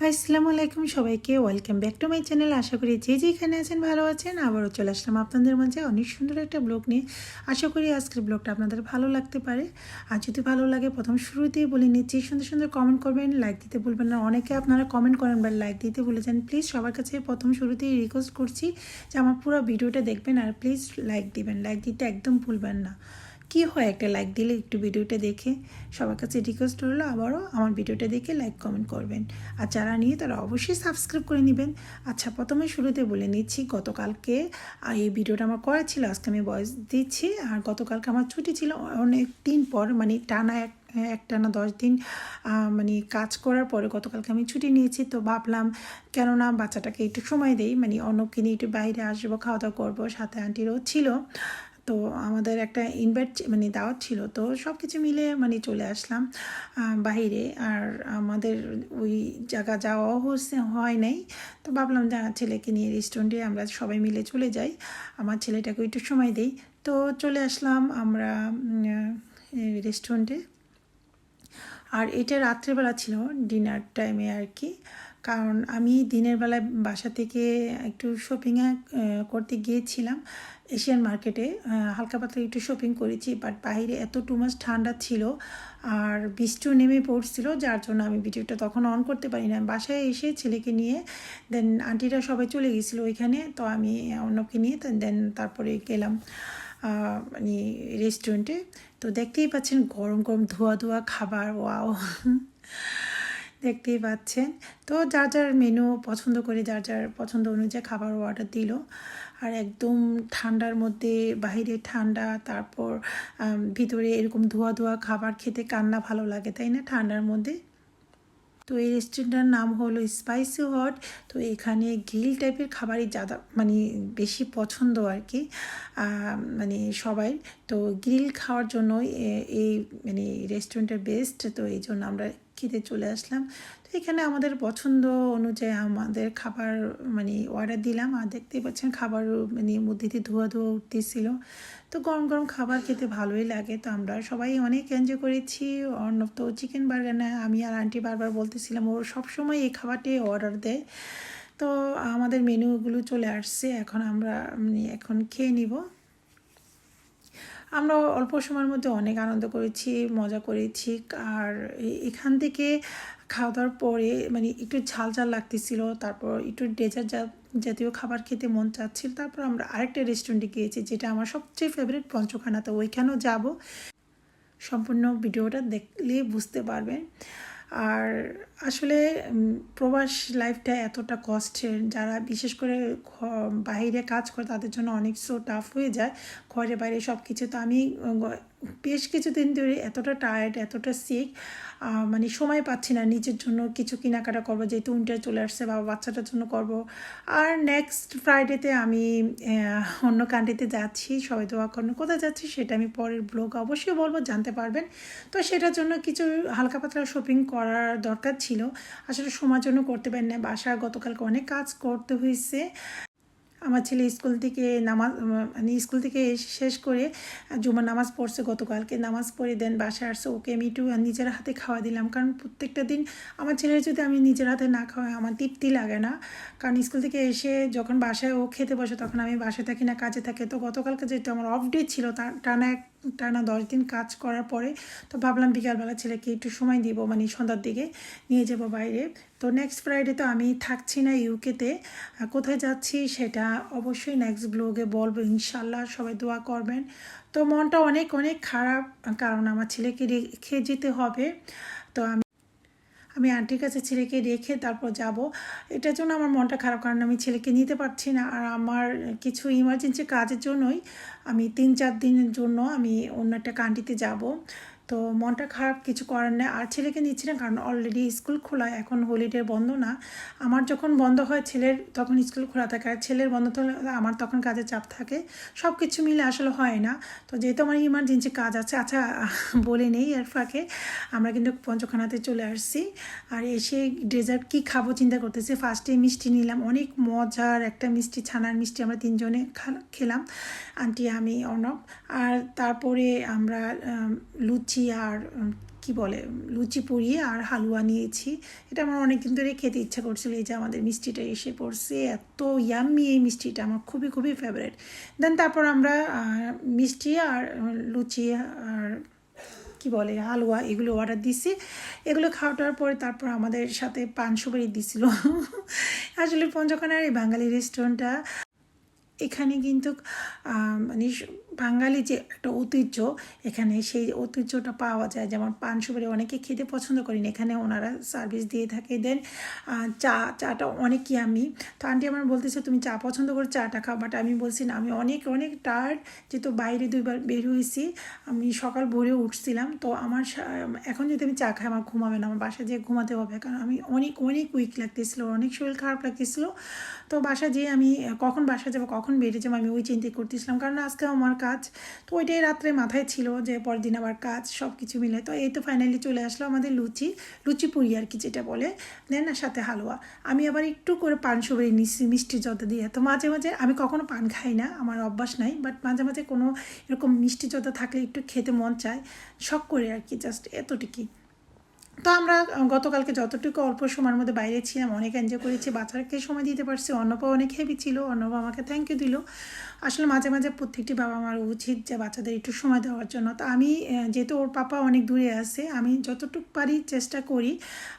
আসসালামু আলাইকুম সবাইকে welcome back to my channel আশা করি যে যেখানে আছেন ভালো আছেন। আবারও চলে আসলাম আপনাদের মাঝে অনেক সুন্দর একটা ব্লগ নিয়ে। আশা করি আজকের ব্লগটা আপনাদের ভালো লাগতে পারে। আর যদি ভালো লাগে, প্রথম শুরুতেই বলে নিচ্ছি, সুন্দর সুন্দর কমেন্ট করবেন। লাইক দিতে ভুলবেন না। অনেকে আপনারা কমেন্ট করেন বা লাইক দিতে ভুলে যান প্লিজ সবার কাছে প্রথম শুরুতেই রিকোয়েস্ট করছি যে আমার পুরো ভিডিওটা দেখবেন। আর প্লিজ লাইক দিবেন। লাইক দিতে একদম ভুলবেন না। কি হয় একটা লাইক দিলে একটু ভিডিওটা দেখে সবার কাছে রিকোয়েস্ট হলো, আবারও আমার ভিডিওটা দেখে লাইক কমেন্ট করবেন। আর যারা নিয়ে তারা অবশ্যই সাবস্ক্রাইব করে নেবেন। আচ্ছা প্রথমে শুরুতে বলে নিচ্ছি, গতকালকে এই ভিডিওটা আমার করা ছিল, আজকে আমি বয়স দিচ্ছি। আর গতকালকে আমার ছুটি ছিল, অনেক দিন পর মানে টানা এক একটা না দশ দিন মানে কাজ করার পরে গতকালকে আমি ছুটি নিয়েছি। তো ভাবলাম, কেননা বাচ্চাটাকে একটু সময় দেই মানে অন্যকে নিয়ে একটু বাইরে আসব, খাওয়া দাওয়া করব, সাথে আন্টিরও ছিল। তো আমাদের একটা ইনভাইট মানে দাওয়াত ছিল। তো সব কিছু মিলে মানে চলে আসলাম বাইরে আর আমাদের ওই জায়গা যাওয়াও হচ্ছে, হয় নাই। তো ভাবলাম যে ছেলেকে নিয়ে রেস্টুরেন্টে আমরা সবাই মিলে চলে যাই। আমার ছেলেটাকে একটু সময় দিই। তো চলে আসলাম আমরা রেস্টুরেন্টে আর এটা রাত্রেবেলা ছিল ডিনার টাইমে আর কি। কারণ আমি দিনের বেলায় বাসা থেকে একটু শপিং করতে গিয়েছিলাম এশিয়ান মার্কেটে হালকা পাতলা একটু শপিং করেছি বাট বাইরে এত টু মাস ঠান্ডা ছিল আর বৃষ্টিও নেমে পড়ছিল, যার জন্য আমি ভিডিওটা তখন অন করতে পারি না বাসায় এসে ছেলেকে নিয়ে দেন আন্টিরা সবাই চলে গেছিল ওইখানে, তো আমি অন্যকে নিয়ে দেন তারপরে গেলাম মানে রেস্টুরেন্টে তো দেখতেই পাচ্ছেন গরম গরম ধোয়া ধোয়া খাবার ওয়াও দেখতেই পাচ্ছেন। তো যার যার মেনু পছন্দ করে, যার যার পছন্দ অনুযায়ী খাবার অর্ডার দিল। আর একদম ঠান্ডার মধ্যে বাইরে ঠান্ডা, তারপর ভিতরে এরকম ধোয়া ধোয়া খাবার খেতে কান্না ভালো লাগে, তাই না? ঠান্ডার মধ্যে। তো এই রেস্টুরেন্টটার নাম হলো স্পাইসি হট তো এখানে গ্রিল টাইপের খাবারই যাদা মানে বেশি পছন্দ আর কি মানে সবাই। তো গ্রিল খাওয়ার জন্য এই মানে রেস্টুরেন্টের বেস্ট তো এই জন্য আমরা খেতে চলে আসলাম। তো এখানে আমাদের পছন্দ অনুযায়ী আমাদের খাবার মানে অর্ডার দিলাম। আর দেখতেই পাচ্ছেন খাবার মানে মধ্যে দিয়ে ধোয়া ধোয়া উঠতেছিল। তো গরম গরম খাবার খেতে ভালোই লাগে। তো আমরা সবাই অনেক এনজয় করেছি। অর্ণব তো চিকেন বার্গার না, আমি আর আন্টি বারবার বলতেছিলাম, ও সবসময় এই খাবারটাই অর্ডার দেয়। তো আমাদের মেনুগুলো চলে আসছে। এখন আমরা মানে এখন খেয়ে নিব। আমরা অল্প সময়ের মধ্যে অনেক আনন্দ করেছি, মজা করেছি। আর এখান থেকে খাওয়া দাওয়ার পরে মানে একটু ঝাল ঝাল লাগতেছিল, তারপর একটু ডেজার্ট জাতীয় খাবার খেতে মন চাচ্ছিল, তারপর আমরা আরেকটা রেস্টুরেন্টে গিয়েছি, যেটা আমার সবচেয়ে ফেভারিট পঞ্চখানা। তো ওইখানেও যাব। সম্পূর্ণ ভিডিওটা দেখলে বুঝতে পারবেন। আর আসলে প্রবাস লাইফটা এতটা কষ্টের। যারা বিশেষ করে বাইরে কাজ করে তাদের জন্য অনেক সো টাফ হয়ে যায়। ঘরে বাইরে সব কিছু তো আমি বেশ কিছুদিন ধরে এতটা টায়ার্ড এতটা সিক মানে সময় পাচ্ছি না নিজের জন্য কিছু কেনাকাটা করব, যেহেতু উইন্টার চলে আসছে, বা বাচ্চাটার জন্য করব। আর নেক্সট ফ্রাইডেতে আমি অন্য কান্ট্রিতে যাচ্ছি, সবাই দোয়া করেন। কোথায় যাচ্ছি সেটা আমি পরের ব্লগ অবশ্যই বলব, জানতে পারবেন। তো সেটার জন্য কিছু হালকা পাতলা শপিং করার দরকার ছিল। আসলে সময়ের জন্য করতে পারি না বাসায় গতকালকে অনেক কাজ করতে হয়েছে আমার ছেলে স্কুল থেকে নামাজ মানে স্কুল থেকে শেষ করে জুমার নামাজ পড়ছে গতকালকে। নামাজ পড়ে দেন, বাসায় আসছে। ওকে আমি একটু নিজের হাতে খাওয়া দিলাম। কারণ প্রত্যেকটা দিন আমার ছেলের যদি আমি নিজের হাতে না খাওয়াই, আমার তৃপ্তি লাগে না। কারণ স্কুল থেকে এসে যখন বাসায় ও খেতে বসে, তখন আমি বাসায় থাকি না, কাজে থাকে। তো গতকালকে যেহেতু আমার অফ ডে ছিল, তার টানা এক টানা দশ দিন কাজ করার পরে তো ভাবলাম বিকালবেলা ছেলেকে একটু সময় দিব মানে সন্ধ্যার দিকে নিয়ে যাব বাইরে। তো নেক্সট ফ্রাইডে তো আমি থাকছি না ইউকেতে কোথায় যাচ্ছি সেটা অবশ্যই নেক্সট ব্লগে বলব ইনশাল্লাহ সবাই দোয়া করবেন। তো মনটা অনেক অনেক খারাপ কারণ আমার ছেলেকে রেখে যেতে হবে। তো আমি আমি আন্টির কাছে ছেলেকে রেখে তারপর যাব। এটার জন্য আমার মনটা খারাপ, কারণ আমি ছেলেকে নিতে পারছি না। আর আমার কিছু ইমার্জেন্সি কাজের জন্যই আমি তিন চার দিনের জন্য আমি অন্য একটা কান্ট্রিতে যাব। তো মনটা খারাপ কিছু করার নেই। আর ছেলেকে নিচ্ছি না কারণ অলরেডি স্কুল খোলা এখন হলিডে বন্ধ না। আমার যখন বন্ধ হয় ছেলের তখন স্কুল খোলা থাকে। আর ছেলের বন্ধ থাকলে আমার তখন কাজের চাপ থাকে। সব কিছু মিলে আসলে হয় না। তো যেহেতু আমার ইমার্জেন্সি কাজ আছে আচ্ছা বলে নেই এর ফাঁকে। আমরা কিন্তু পঞ্চখানাতে চলে আসছি। আর এসে ডেজার্ট কি খাব চিন্তা করতেছি। ফার্স্টে মিষ্টি নিলাম। অনেক মজার একটা মিষ্টি ছানার মিষ্টি আমরা তিনজনে খেলাম। আন্টি আমি অর্ণব। আর তারপরে আমরা আম, লুচি আর কি বলে, লুচি পুড়িয়ে আর হালুয়া নিয়েছি। এটা আমার অনেক দিন ধরে খেতে ইচ্ছা করছিল, এই যে আমাদের মিষ্টিটা এসে পড়ছে, এত ইয়াম্মি এই মিষ্টিটা, আমার খুবই খুবই ফেভারেট দেন তারপর আমরা মিষ্টি আর লুচি আর, কি বলে, হালুয়া এগুলো অর্ডার দিছি। এগুলো খাওয়াটার পরে তারপর আমাদের সাথে পান সুপারি দিছিল। আসলে পঞ্চখানার এই বাঙালি রেস্টুরেন্টটা এখানে কিন্তু মানে বাঙালি যে একটা ঐতিহ্য, এখানে সেই ঐতিহ্যটা পাওয়া যায়। যেমন পান সুপারি অনেকে খেতে পছন্দ করেন, এখানে ওনারা সার্ভিস দিয়ে থাকে। দেন চা, চাটা অনেকই আমি। তো আন্টি আমার বলতেছে, তুমি চা পছন্দ করে চাটা খাও। বাট আমি বলছি, না, আমি অনেক অনেক টায়ার্ড যেহেতু বাইরে দুইবার বের হয়েছি, আমি সকাল ভোরে উঠছিলাম। তো আমার এখন যদি আমি চা খাই, আমার ঘুমাবে না। আমার বাসায় যেয়ে ঘুমাতে হবে, কারণ আমি অনেক অনেক উইক লাগতেছিল, অনেক শরীর খারাপ লাগতেছিল। তো বাসা যেয়ে আমি, কখন বাসা যাব, কখন বেরিয়ে যাব, আমি ওই চিন্তা করতেছিলাম। কারণ আজকে আমার কাজ। তো ওইটাই রাত্রে মাথায় ছিল যে পরের দিন আবার কাজ সব কিছু মিলে। তো এই তো ফাইনালি চলে আসলো আমাদের লুচি লুচি পুরি আর কি যেটা বলে। দেন সাথে হালুয়া। আমি আবার একটু করে পান সবাই নিচ্ছি মিষ্টি যত দিয়ে। তো মাঝে মাঝে আমি কখনো পান খাই না, আমার অভ্যাস নাই। বাট মাঝে মাঝে কোনো এরকম মিষ্টি যত থাকলে একটু খেতে মন চায়। শখ করে আর কি জাস্ট এতটুকুই। তো আমরা গতকালকে যতটুকু অল্প সময়ের মধ্যে বাইরে ছিলাম, অনেক এনজয় করেছি, বাচ্চাকে সময় দিতে পারছি, অন্নপা অনেক হেভি ছিল, অন্নপা আমাকে থ্যাংক ইউ দিল। আসলে মাঝে মাঝে প্রত্যেকটি বাবা আমার উচিত যে বাচ্চাদের একটু সময় দেওয়ার জন্য। তো আমি যেহেতু ওর পাপা অনেক দূরে আছে, আমি যতটুকু পারি চেষ্টা করি,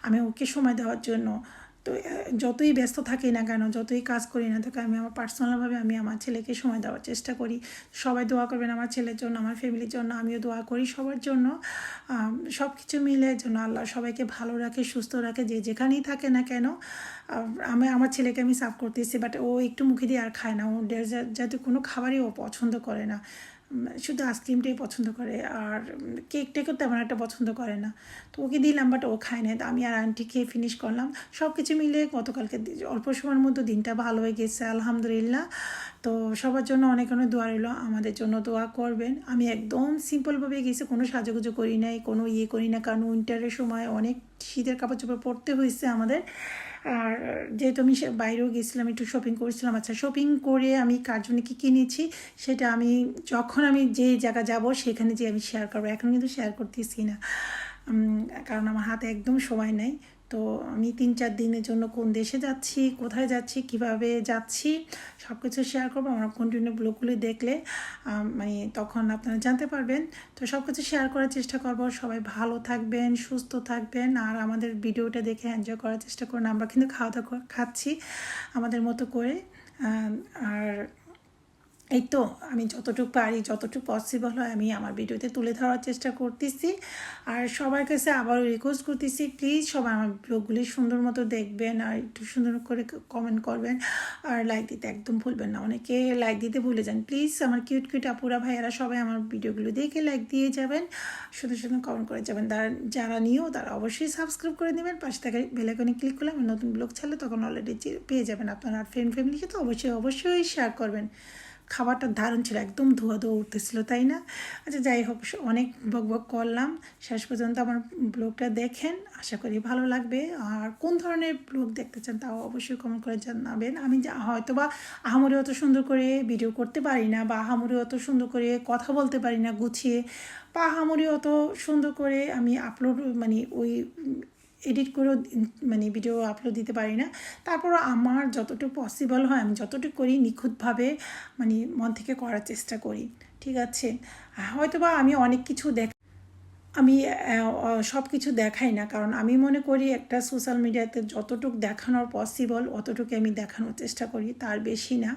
আমি ওকে সময় দেওয়ার জন্য। তো যতই ব্যস্ত থাকি না কেন, যতই কাজ করি না থাকি আমি আমার পার্সোনালভাবে আমি আমার ছেলেকে সময় দেওয়ার চেষ্টা করি। সবাই দোয়া করবেন আমার ছেলের জন্য, আমার ফ্যামিলির জন্য, আমিও দোয়া করি সবার জন্য। সব কিছু মিলে যেন আল্লাহ সবাইকে ভালো রাখে, সুস্থ রাখে, যে যেখানেই থাকে না কেন, আমি আমার ছেলেকে আমি সার্ভ করতেছি বাট ও একটু মুখে দিয়ে আর খায় না। ও যাতে কোনো খাবারই ও পছন্দ করে না। শুধু আইসক্রিমটাই পছন্দ করে, আর কেকটাকেও তেমন একটা পছন্দ করে না। তো ওকে দিলাম বাট ও খায় না আমি আর আন্টি খেয়ে ফিনিশ করলাম। সব কিছু মিলে গতকালকে অল্প সময়ের মধ্যে দিনটা ভালো হয়ে গেছে, আলহামদুলিল্লাহ। তো সবার জন্য অনেক অনেক দোয়া রইল, আমাদের জন্য দোয়া করবেন। আমি একদম সিম্পলভাবে গেছি, কোনো সাজুগুজু করি নাই, কোনো ইয়ে করি না, কারণ উইন্টারের সময় অনেক শীতের কাপড় চোপড় পরতে হয়েছে আমাদের। আর যেহেতু আমি বাইরেও গেছিলাম, একটু শপিং করেছিলাম আচ্ছা শপিং করে আমি কার জন্য কী কিনেছি, সেটা আমি যখন আমি যে জায়গা যাব, সেখানে যে আমি শেয়ার করব। এখন কিন্তু শেয়ার করতেছি না। কারণ আমার হাতে একদম সময় নেই। তো আমি তিন চার দিনের জন্য কোন দেশে যাচ্ছি, কোথায় যাচ্ছি, কীভাবে যাচ্ছি সব কিছু শেয়ার করব। আমরা কন্টিনিউ ব্লগগুলো দেখলে মানে তখন আপনারা জানতে পারবেন। তো সব কিছু শেয়ার করার চেষ্টা করব। সবাই ভালো থাকবেন, সুস্থ থাকবেন, আর আমাদের ভিডিওটা দেখে এনজয় করার চেষ্টা করুন। আমরা কিন্তু খাওয়া দাওয়া খাচ্ছি আমাদের মতো করে আর এই তো আমি যতটুকু পারি, যতটুকু পসিবল হয় আমি আমার ভিডিওতে তুলে ধরার চেষ্টা করতেছি। আর সবার কাছে আবারও রিকোয়েস্ট করতেছি প্লিজ সবাই আমার ব্লগগুলি সুন্দর মতো দেখবেন আর একটু সুন্দর করে কমেন্ট করবেন। আর লাইক দিতে একদম ভুলবেন না, অনেকে লাইক দিতে ভুলে যান। প্লিজ আমার কিউট কিউট আপুরা ভাইয়ারা সবাই আমার ভিডিওগুলো দেখে লাইক দিয়ে যাবেন, সুন্দর সুন্দর কমেন্ট করে যাবেন। তারা, যারা নিয়েও তারা অবশ্যই সাবস্ক্রাইব করে নেবেন পাশে থাকা বেলাকনে ক্লিক করলে আমি নতুন ব্লগ ছাড়লে তখন অলরেডি পেয়ে যাবেন। আপনারা আর ফ্রেন্ড ফ্যামিলিকে তো অবশ্যই অবশ্যই শেয়ার করবেন। খাবারটা দারুণ ছিল, একদম ধোয়া ধোয়া উঠতেছিল, তাই না? আচ্ছা যাই হোক অনেক বক বক করলাম। শেষ পর্যন্ত আমার ব্লগটা দেখেন, আশা করি ভালো লাগবে। আর কোন ধরনের ব্লগ দেখতে চান তাও অবশ্যই কমেন্ট করে জানাবেন। আমি হয়তো বা আহামরি অত সুন্দর করে ভিডিও করতে পারি না বা আহামরি অত সুন্দর করে কথা বলতে পারি না, গুছিয়ে। বা আহামরি অত সুন্দর করে আমি আপলোড মানে ওই এডিট করেও মানে ভিডিও আপলোড দিতে পারি না। তারপরও আমার যতটুকু পসিবল হয়, আমি যতটুকু করি নিখুঁতভাবে মানে মন থেকে করার চেষ্টা করি। ঠিক আছে? হয়তোবা আমি অনেক কিছু দেখ, আমি সব কিছু দেখাই না। কারণ আমি মনে করি একটা সোশ্যাল মিডিয়াতে যতটুকু দেখানোর পসিবল অতটুকু আমি দেখানোর চেষ্টা করি, তার বেশি না।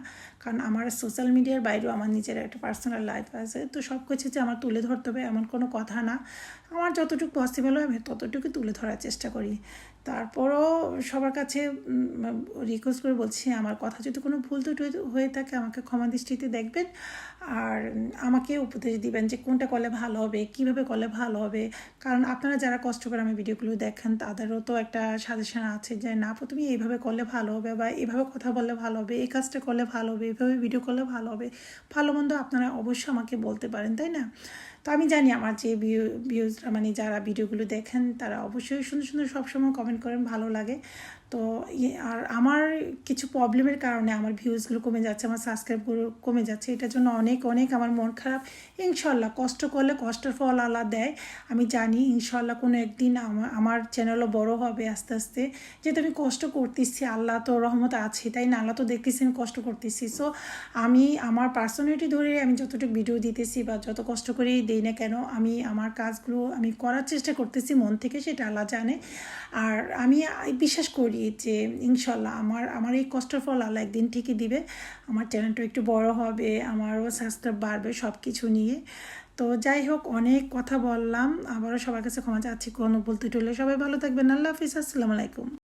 কারণ আমার সোশ্যাল মিডিয়ার বাইরেও আমার নিজের একটা পার্সোনাল লাইফ আছে। তো সব কিছু যে আমার তুলে ধরতে হবে এমন কোনো কথা না। আমার যতটুকু পসিবল হয়, আমি ততটুকু তুলে ধরার চেষ্টা করি। তারপরও সবার কাছে রিকোয়েস্ট করে বলছি, আমার কথা যদি কোনো ভুল ত্রুটি হয়ে থাকে, আমাকে ক্ষমা দৃষ্টিতে দেখবেন। আর আমাকে উপদেশ দিবেন যে কোনটা করলে ভালো হবে, কীভাবে করলে ভালো হবে। কারণ আপনারা যারা কষ্ট করে আমি ভিডিওগুলো দেখেন, তাদেরও তো একটা সাজেশন আছে যে, না তুমি এইভাবে করলে ভালো হবে বা এইভাবে কথা বললে ভালো হবে, এই কাজটা করলে ভালো হবে। এইভাবে ভিডিও করলে ভালো হবে। ভালো মন্দ আপনারা অবশ্যই আমাকে বলতে পারেন, তাই না? তো আমি জানি আমার যে ভিউ ভিউজরা মানে যারা ভিডিওগুলো দেখেন, তারা অবশ্যই সুন্দর সুন্দর সবসময় কমেন্ট করেন, ভালো লাগে। তো আর আমার কিছু প্রবলেমের কারণে আমার ভিউজগুলো কমে যাচ্ছে, আমার সাবস্ক্রাইবগুলো কমে যাচ্ছে। এটার জন্য অনেক অনেক আমার মন খারাপ। ইনশাল্লাহ, কষ্ট করলে কষ্টের ফল আল্লাহ দেয়। আমি জানি ইনশাল্লাহ কোনো একদিন আমার আমার চ্যানেলও বড় হবে আস্তে আস্তে। যেহেতু আমি কষ্ট করতেছি, আল্লাহ তো রহমত আছে, তাই না? আল্লাহ তো দেখতেছি আমি কষ্ট করতেছি। সো আমি, আমার পার্সোনালিটি ধরে আমি যতটুকু ভিডিও দিতেছি বা যত কষ্ট করেই দিই না কেন, আমি, আমার কাজগুলো আমি করার চেষ্টা করতেছি মন থেকে, সেটা আল্লাহ জানে। আর আমি বিশ্বাস করি যে, ইনশাল্লাহ আমার আমার এই কষ্টের ফল আল্লাহ একদিন ঠিকই দিবে। আমার চ্যানেলটা একটু বড় হবে, আমারও স্বাস্থ্য বাড়বে সব কিছু নিয়ে। তো যাই হোক, অনেক কথা বললাম। আবারও সবার কাছে ক্ষমা চাচ্ছি। কোনো বলতে টুলে সবাই ভালো থাকবেন। আল্লাহ হাফিজ। আসসালামু আলাইকুম।